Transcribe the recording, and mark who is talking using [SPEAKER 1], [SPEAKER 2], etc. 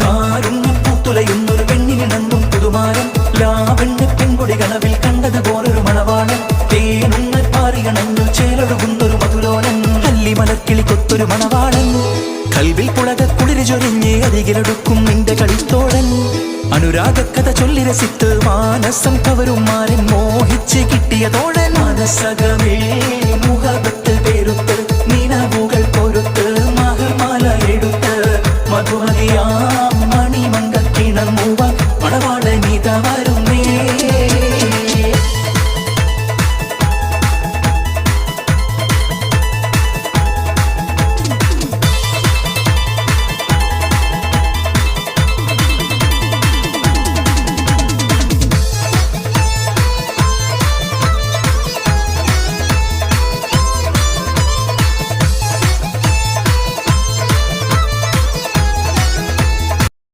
[SPEAKER 1] കാരുണ്യം പൂത്തുലയുന്നൊരു പെണ്ണിനിണങ്ങും പുതുമാരൻ ലാവണ്യ പെൺകൊടി കനവിൽ കണ്ടതുപോലൊരു മണവാളൻ തേനുണ്ണ പാറിയണഞ്ഞു ചേലൊഴുകുന്നൊരു മധുരോലൻ അല്ലി മലർക്കിളി കൊത്തൊരു മണവാളൻ. കൽവിൽ പുളക കുളിര് ചൊരിഞ്ഞ് അരികിലൊടുക്കും നിന്റെ കളിത്തോഴൻ അനുരാഗക്കഥ ചൊല്ലി രസിത്ത് മാനസം കവരും മാരൻ മോഹിച്ച് കിട്ടിയ തോഴൻ മനസകമേ மதுமதியாம் மணிமங்கத்தினர் மூவா மணவாளன்